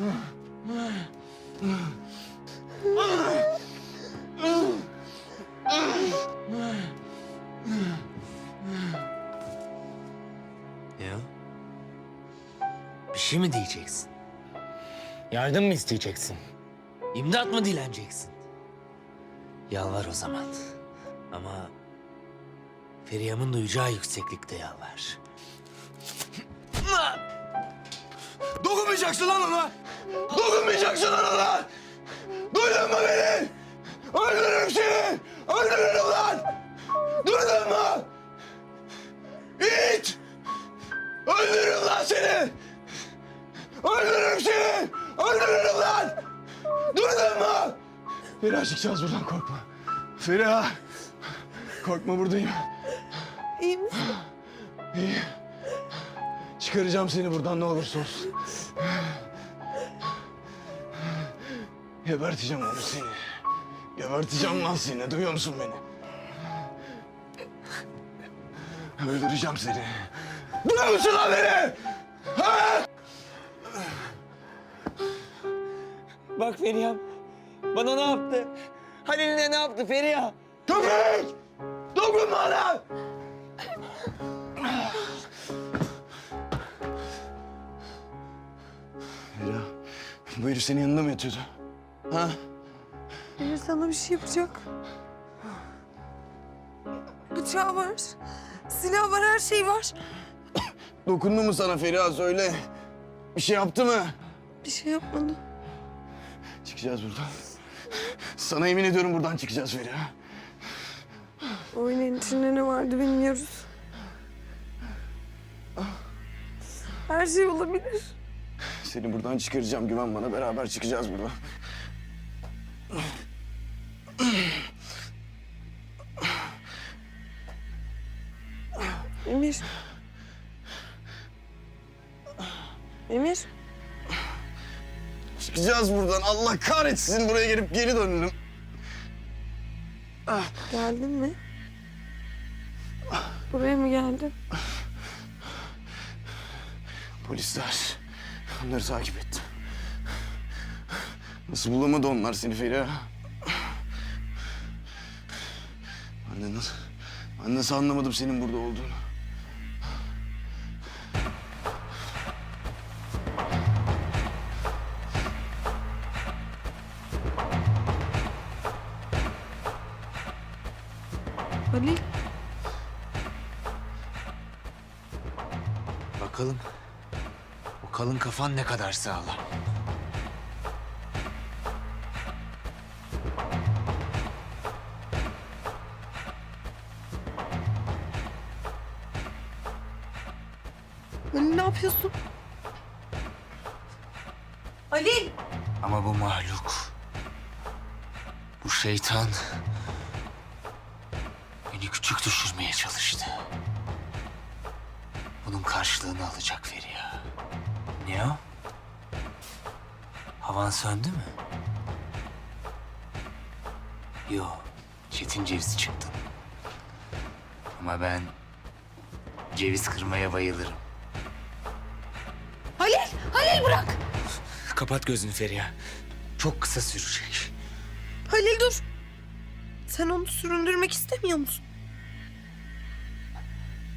O? Bir şey mi diyeceksin? Yardım mı isteyeceksin? İmdat mı dileneceksin? Yalvar o zaman. Ama Feriha'mın duyacağı yükseklikte yalvar. Dokunmayacaksın lan ona! Dokunmayacaksın lan ona! Duydun mu beni? Öldürürüm seni! Öldürürüm lan! Duydun mu? İt! Öldürürüm lan seni! Öldürürüm seni! Öldürürüm lan! Duydun mu? Feriha çıkacağız buradan korkma. Feriha! Korkma buradayım. İyi misin? İyi. Çıkaracağım seni buradan ne olursa olsun. Geberteceğim onu seni. Geberteceğim lan seni. Duyuyor musun beni? Öldüreceğim seni. Duyuyor musun lan beni? Ha? Bak Feriha'm. Bana ne yaptı? Halil'ine ne yaptı Feriha? Köpek! Dokunma lan! Mira, bu herif senin yanında mı yatıyordu? Ha? Emir sana bir şey yapacak. Bıçağı var. Silah var, her şey var. Dokundu mu sana Feriha söyle. Bir şey yaptı mı? Bir şey yapmadı. Çıkacağız buradan. Sana yemin ediyorum buradan çıkacağız Feriha. Oyunun içinde ne vardı bilmiyoruz. Her şey olabilir. Seni buradan çıkaracağım güven bana beraber çıkacağız buradan. Emir. Emir. Çıkacağız buradan Allah kahretsin buraya gelip geri döndüm. Geldin mi? Buraya mı geldin? Polisler. Onları takip ettim. Nasıl bulamadı onlar seni Feriha? De nasıl, ben nasıl anlamadım senin burada olduğunu. Halil. Bakalım. O kalın kafan ne kadar sağlam. Yapıyorsun? Halil. Ama bu mahluk, bu şeytan beni küçük düşürmeye çalıştı. Bunun karşılığını alacak Feriha. Ne o? Havan söndü mü? Yo, çetin ceviz çıktın. Ama ben ceviz kırmaya bayılırım. Halil. Halil bırak. Kapat gözünü Feriha. Çok kısa sürecek. Halil dur. Sen onu süründürmek istemiyor musun?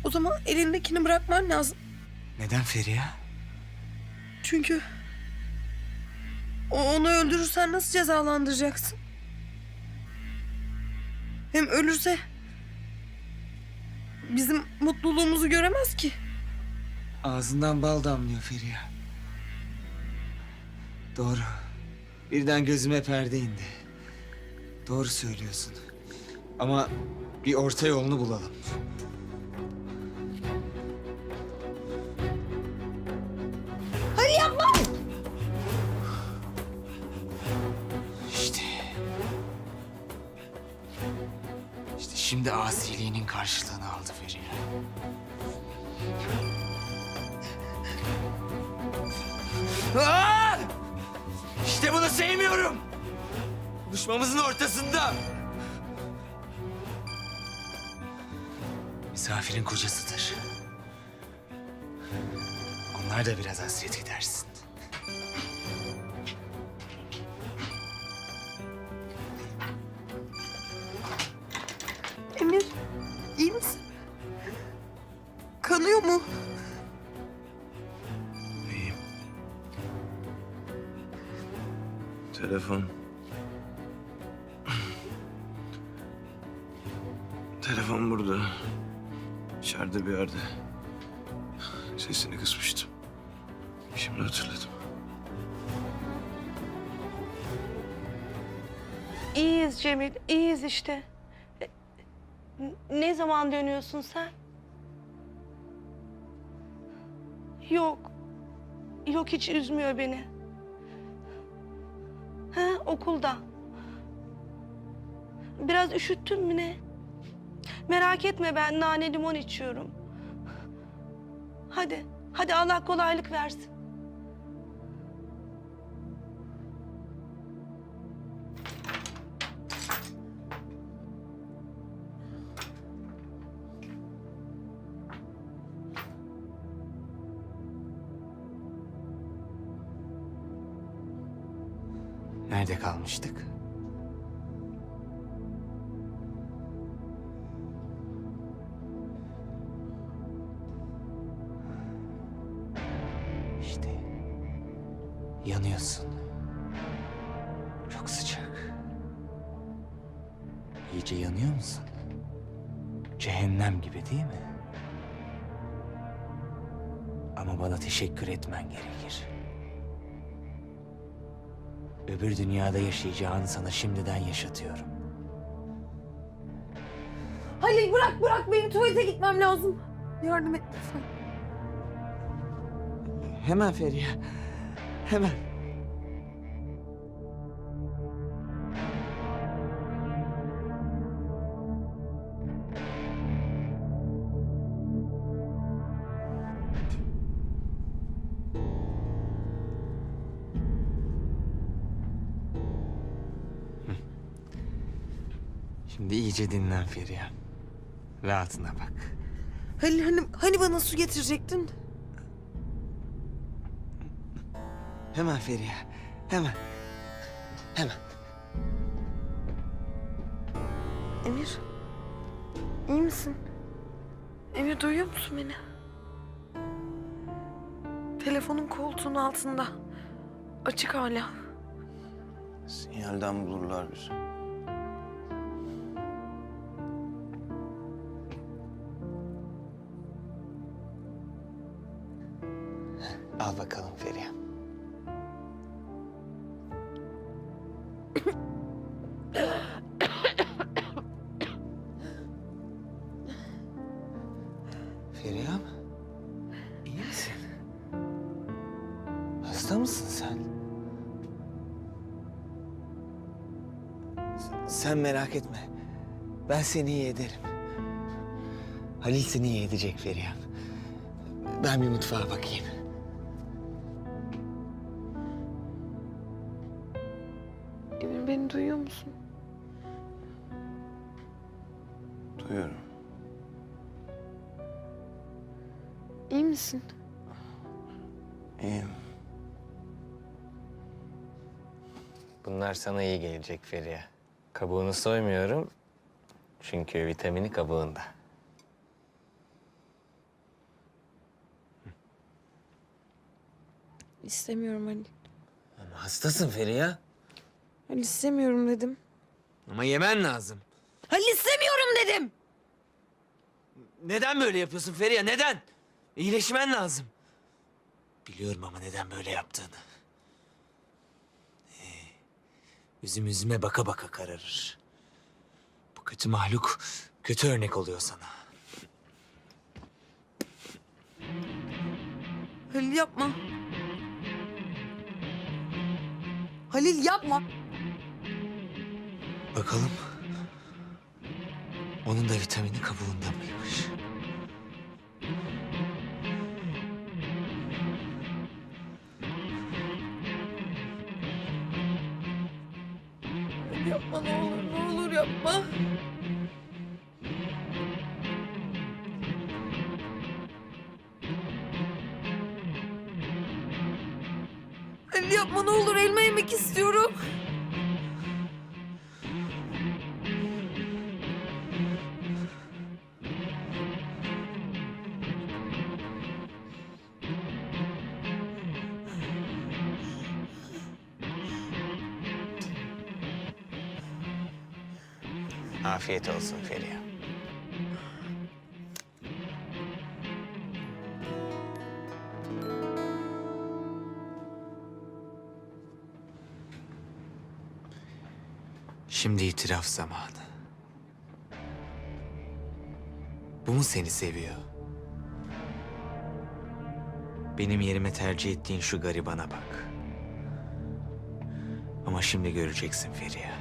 O zaman elindekini bırakman lazım. Neden Feriha? Çünkü o onu öldürürsen nasıl cezalandıracaksın? Hem ölürse bizim mutluluğumuzu göremez ki. Ağzından bal damlıyor Feriha. Doğru. Birden gözüme perde indi. Doğru söylüyorsun. Ama bir orta yolunu bulalım. Hadi yapma! İşte. İşte şimdi asiliğinin karşılığını aldı Feriha. Aa! İşte bunu sevmiyorum. Konuşmamızın ortasında. Misafirin kocasıdır. Onlar da biraz hasret gidersin. Emir, iyi misin? Kanıyor mu? Telefon. Telefon burada. İçeride bir yerde. Sesini kısmıştım. Şimdi hatırladım. İyiyiz Cemil, iyiyiz işte. Ne zaman dönüyorsun sen? Yok. Yok hiç üzmüyor beni. Okulda. Biraz üşüttün mü ne? Merak etme ben nane limon içiyorum. Hadi, hadi Allah kolaylık versin. Nerede kalmıştık? İşte yanıyorsun. Çok sıcak. İyice yanıyor musun? Cehennem gibi değil mi? Ama bana teşekkür etmen gerekir. Öbür dünyada yaşayacağını sana şimdiden yaşatıyorum. Halil bırak bırak beni tuvalete gitmem lazım. Yardım et lütfen. Hemen Feriha. Hemen. İyice dinlen Feriha. Rahatına bak. Halil hani, hani bana su getirecektin? Hemen Feriha. Hemen. Hemen. Emir, iyi misin? Emir duyuyor musun beni? Telefonun koltuğun altında. Açık hala. Sinyalden bulurlar bizi. Al bakalım Feriha. Feriha mı? İyi misin? Hasta mısın sen? Sen merak etme. Ben seni iyi ederim. Halil seni iyi edecek Feriha. Ben bir mutfağa bakayım. Duyuyor musun? Duyuyorum. İyi misin? İyiyim. Bunlar sana iyi gelecek Feriha. Kabuğunu soymuyorum. Çünkü vitamini kabuğunda. İstemiyorum Halil. Ama hastasın Feriha. Halil istemiyorum dedim. Ama yemen lazım. Halil istemiyorum dedim. Neden böyle yapıyorsun Feriha? Neden? İyileşmen lazım. Biliyorum ama neden böyle yaptığını. Ee, Üzüm üzüme baka baka kararır. Bu kötü mahluk kötü örnek oluyor sana. Halil yapma. Halil yapma. Bakalım. Onun da vitamini kabuğunda mıymış? Yapma ne olur ne olur yapma. Halil yapma ne olur elma yemek istiyorum. Afiyet olsun Feriha. Şimdi itiraf zamanı. Bu mu seni seviyor? Benim yerime tercih ettiğin şu garibana bak. Ama şimdi göreceksin Feriha.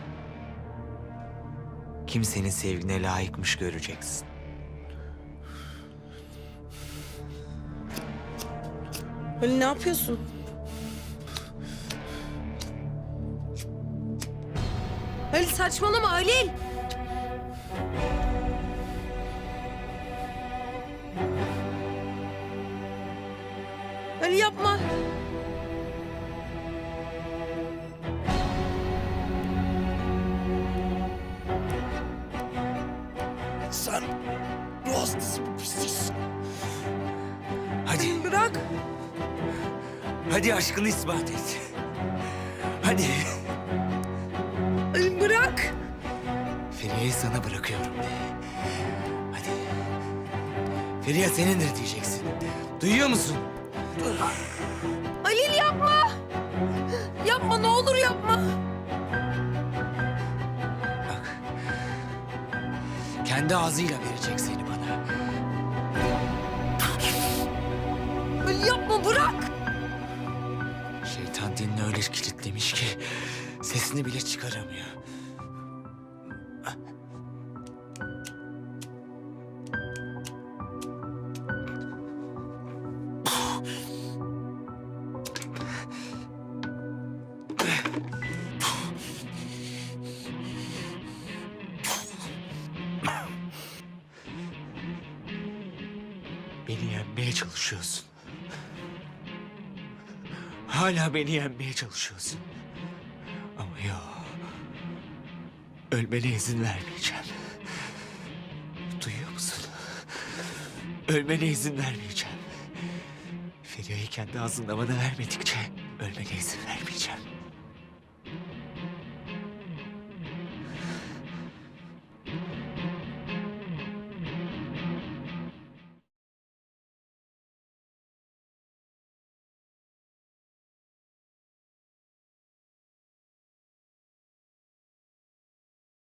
Kim senin sevgine layıkmış göreceksin. Halil ne yapıyorsun? Halil saçmalama Halil. Halil yapma. Pisliksin. Hadi, bırak. hadi aşkını ispat et. Hadi. Bırak. Feriha'yı sana bırakıyorum de. Hadi. Feriha senindir diyeceksin. Duyuyor musun? Halil yapma. Yapma ne olur yapma. Bak. Kendi ağzıyla verecek seni bana. Yapma bırak. Şeytan dinini öyle kilitlemiş ki sesini bile çıkaramıyor. Beni yenmeye çalışıyorsun. Hala beni yenmeye çalışıyorsun. Ama yok. Ölmene izin vermeyeceğim. Duyuyor musun? Ölmene izin vermeyeceğim. Feriha'yı kendi ağzında bana vermedikçe ölmene izin vermeyeceğim.